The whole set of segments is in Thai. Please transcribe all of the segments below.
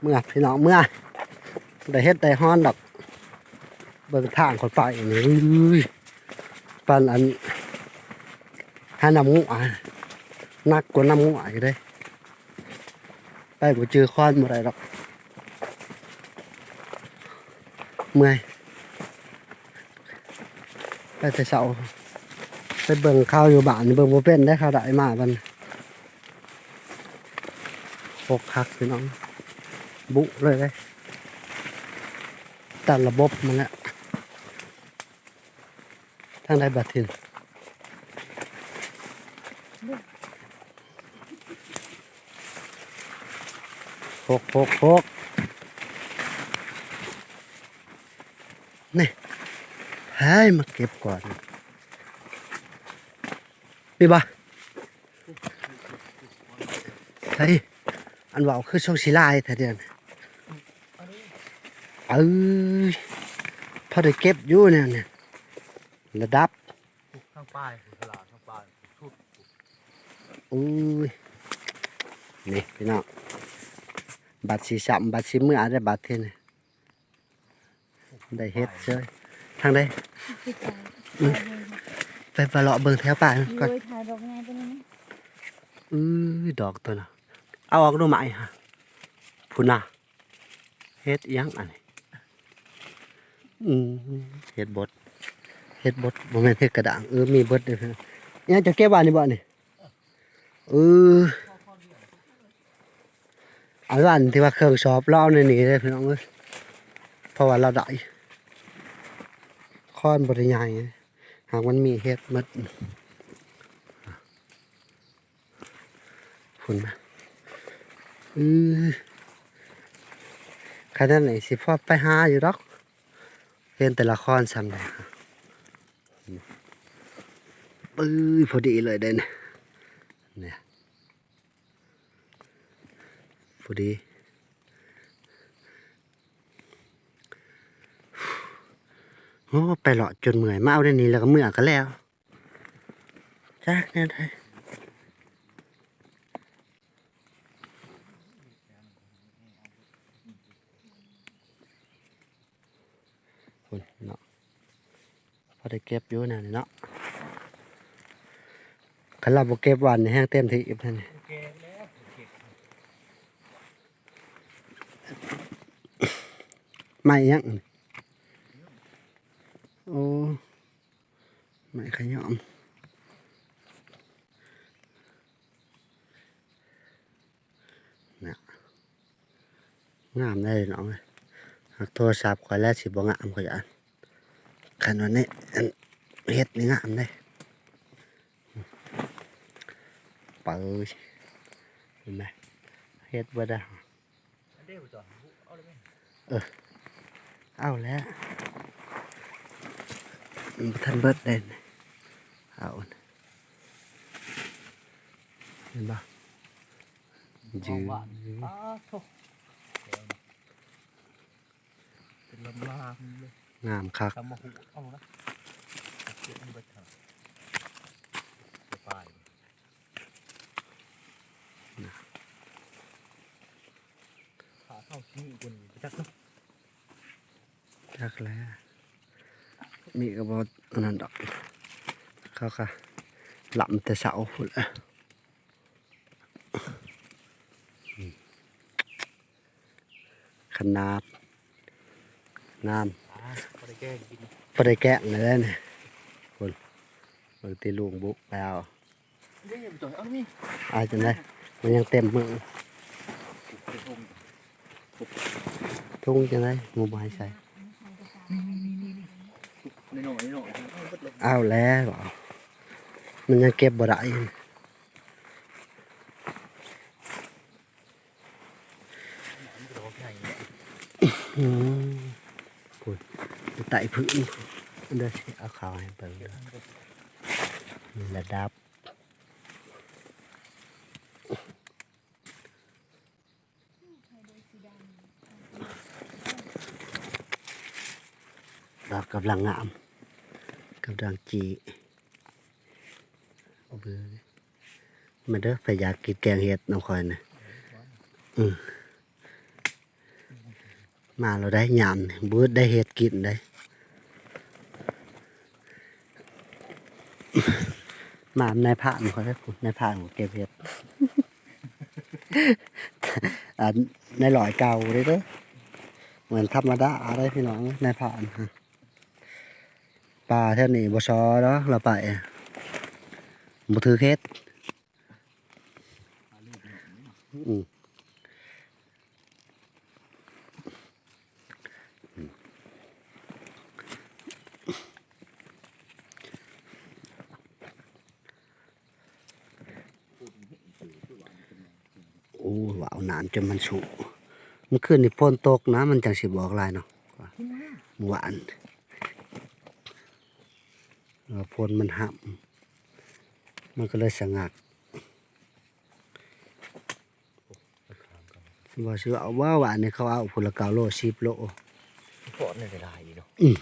เมื่อพี่น้องเมื่อได้เฮ็ดได้ฮ้อนดอกเบิ่งทางคนไปนี่อุ้ยปันอันหาน้ำงูอะนักกว่าน้ำงูอะอยู่เด้ไปบ่เจอคอนบ่ได้ดอกเมื่อยไปแต่เช้าไปเบิ่งข้าวอยู่บ้านเบิ่งบ่เป็นได้ข้าวได้มาบันปกคักพี่น้อง บุเลยเลยตัดระบบมันแหละทางใดบัดทินหกหกหกนี่ให้มาเก็บก่อนนี่บ่เฮ้ยอันว่าคือช่วงศิลายแต่เดียน เอ้ยพอได้เก็บอยู่เนี่ยเนี่ยระดับทางป้ายตลาดทางป้ายทุกอุ้ยนี่พี่น้องบัตรสีสัมบัตรสีเมื่อได้บัตรเท่นี่ได้เฮ็ดเชยทางใดพี่จ๋าไปไปเลาะเบิ่งแถวป่าก่อนโดยถ่ายดอกไม้ตัวนี้นะอื้อดอกตัวน่ะเอาออกดูไหมฮะพุ่นน่ะเฮ็ดอิหยังอันนี้ อืมเฮ็ดบดเฮ็ดบดบ่แม่นเฮ็ดกระด่างเออมีเบิดเด้อพี่น้องอิหยังจะเก็บไว้นี่บ่นี่เออเอาอันที่ว่าเครื่องชอบเราในนี้เลยพี่น้องเอ้ยเพราะว่าเราได้ค้อนบ่ได้ใหญ่หากมันมีเฮ็ดหมดคุณมาอือขนาดไหนสิพ่อไปหาอยู่ดอก เห็นแต่ละครซ้ำเลยปื้ยพอดีเลยเด่นเนี่ยพอดีโอ้ไปเลาะจนเมื่อยมาเอาได้นี้แล้วก็เมื่อยกันแล้วจักเนี่ย คุณเนาะพอได้เก็บอยู่นะนี่เนาะคันเราบ่เก็บวันแห้งเต็มที่อีกท่านไม่ยังโอ้ไม่ขยอมเนี่ยงามได้เนาะ โทรศัพท์ข่อยแล้วสิบ่งามข่อยอันคันวันนี้อันเฮ็ดนี่งามได้เปิดเห็นไหมเฮ็ดบ่ได้อันเดียวจอดเอาเลยไหมเอาแล้วมันบ่ทันเบิดเด่นเอาน่ะเห็นปะยืเอาน หวานอ้าโถเป็นลำลามเลยงามคักทำมาหูเอาละเก็บมันไปเถอะไปป้ายขาเข้าที่คนไปจักเนาะจักแล้วมีกระบอกอันนั้นดอกเขาค่ะหลับแต่เสาพุ่นแหละอืมขนาด งามอ่าพอได้แก้กินพอได้แกะเลยเนี่ยคนบางทีลุงบุกแล้วเดี๋ยวอย่าไปจอดเอานี่อาจจะได้มันยังเต็มมือเดี๋ยวผมทุ่งจะได้งูไม้ใส่นี่หน่อยนี่หน่อยเอาเบิดเลยอ้าวแล้วเหรอมันยังเก็บบ่ได้มันจะร้องไห้เนี่ยอืม พูดไต่พื้นเดี๋ยวสิเอาขาวให้เบิ่งด้อระดับดอกกำลังงามกำลังจีเบื่อมาเด้อไปอยากกินแกงเห็ดน้องคอยนะอืม มาเราได้ยามบืดได้เห็ดกินได้ มานายผ่านเขาได้คุณนายผ่านของเก็บเห็ดอ่าในหลอยเก่าเลยเด้อเหมือนธรรมดาอะไรพี่น้องนายผ่านป่าเท่านี้บ่ซอเนาะเราไปบ่ถือเฮ็ดอืมโอ้ว้าวน้ำ จนมันสุเมันขึ้นนี่พ่นตกนะ มันจังสิบอกลายเนาะหวานแล้วพ่นมันหับมันก็เลยสงักว่าชื่อเอาว่าหวานเนี่ยเขาเอาผลเกาโลสิบโลเพาะในกระดาษอีเนาะอืม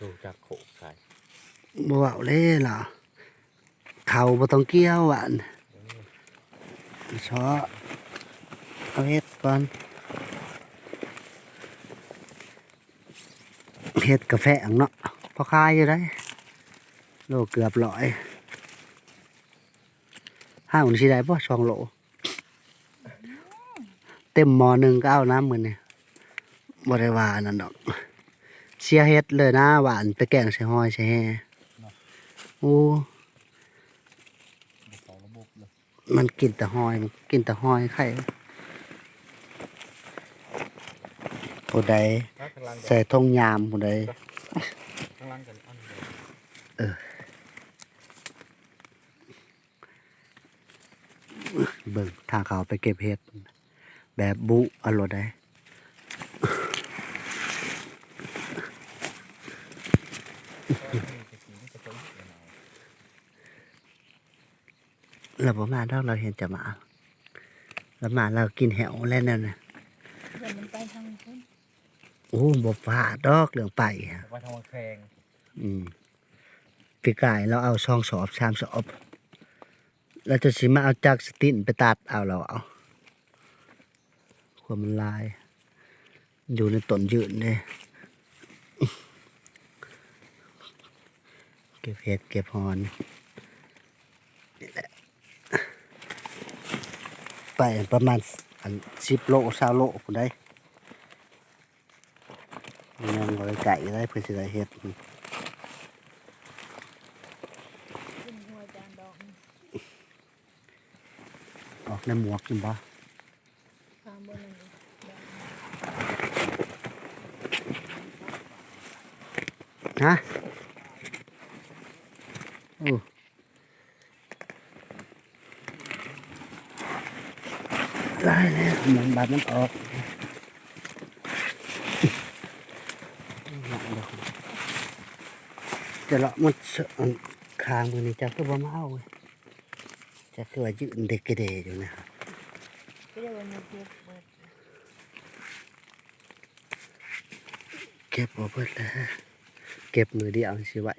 ดูจากโขกใส่บ่เว้าเลยล่ะเขาบ่ต้องเกี่ยวหวานชอ เอาเฮ็ดก่อนเฮ็ดกาแฟอังเนาะพอคายอยู่ได้โลเกือบร้อยห้าอุ่นสิได้บ่สองโลเต็มหมอหนึ่งก็เอาน้ำมือนี่ยบ่ได้ว่านั่นดอกเสียเฮ็ดเลยนะหวานไปแกงใส่หอยใส่แห่โอ้มันกินแต่หอยมันกินแต่หอยไข่ ผู้ใดใส่ทงยามผู้ใดข้างล่างกันอันเบิ่งทางเขาไปเก็บเห็ด แบบบุอร่อยได้เราประมาณเราเราเห็นจะมาเรามาเรากินแหวแล้วนั่นนะ เดี๋ยวมันไปทางคน โอ้บ่พลาดดอกเรื่องไปอะไปทางแขงอืมปีกายเราเอาช่องสอบสามสอบเราจะสิมาเอาจากสตินไปตัดเอาเราเอาความมันลาย อยู่ในต้นยืนเลยเก็บเห็ดเก็บหอนนี่แหละไปประมาณอันสิบโลสาโลคนได้ยังบริ ไก่ได้เพื่อจะได้เห็ดออกในหมวกจิ๋มบ้างบนนั่นเองดอกฮะโอ้ได้แล้วเหมือนบาดมันออก จะเลาะมันสคางมือนี่จะก็บ่มาเอาเว้ยจะคือว่ายืนเด็กกระเดยอยู่นะครับเก็บเบิดเก็บเอาเบิดแล้วเก็บมือเดียวสิไว้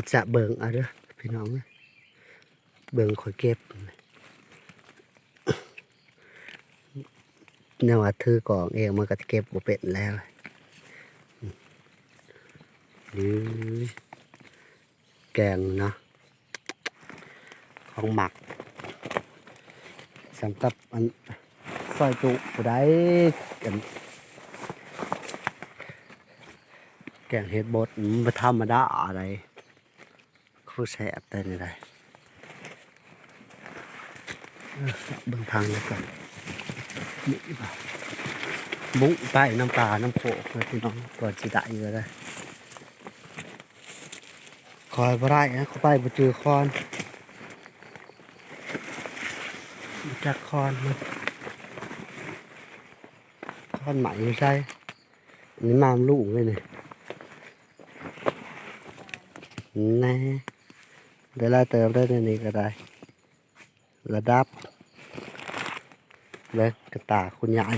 ดจะเบิ่งเอาเด้อพี่น้องเอ้ยเบิ่งขอยเก็บเนี่ยว่าถือกล่องเองมันก็เก็บบ่เป็นแล้วหรือแกงเนาะของหมักสำหรับอันซอยจุผู้ใดกันแกงเห็ดบดมันบ่ธรรมดาอะไร คือแสบแต่นี่ได้เออเบิ่งทางแล้วกันนี่บ่าบุ้งไปน้ำปลาน้ำโขกเลยพี่น้องก่อนจิได้อยู่เลยคอยบ่ได้นะเขาไปบ่เจอคอนบ่จักคอนมันคอนใหม่อยู่ใช่นนี้มามลูกเลยเนี่ยแน่ เวเราเติมได้ในนี้ก็ได้ ระดับเลยกระตาคุณยาย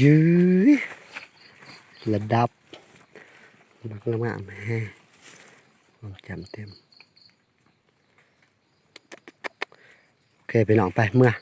ยื้อระดับบักละมากแม่ผมจำเต็ม โอเคไปน้องไปเมื่อ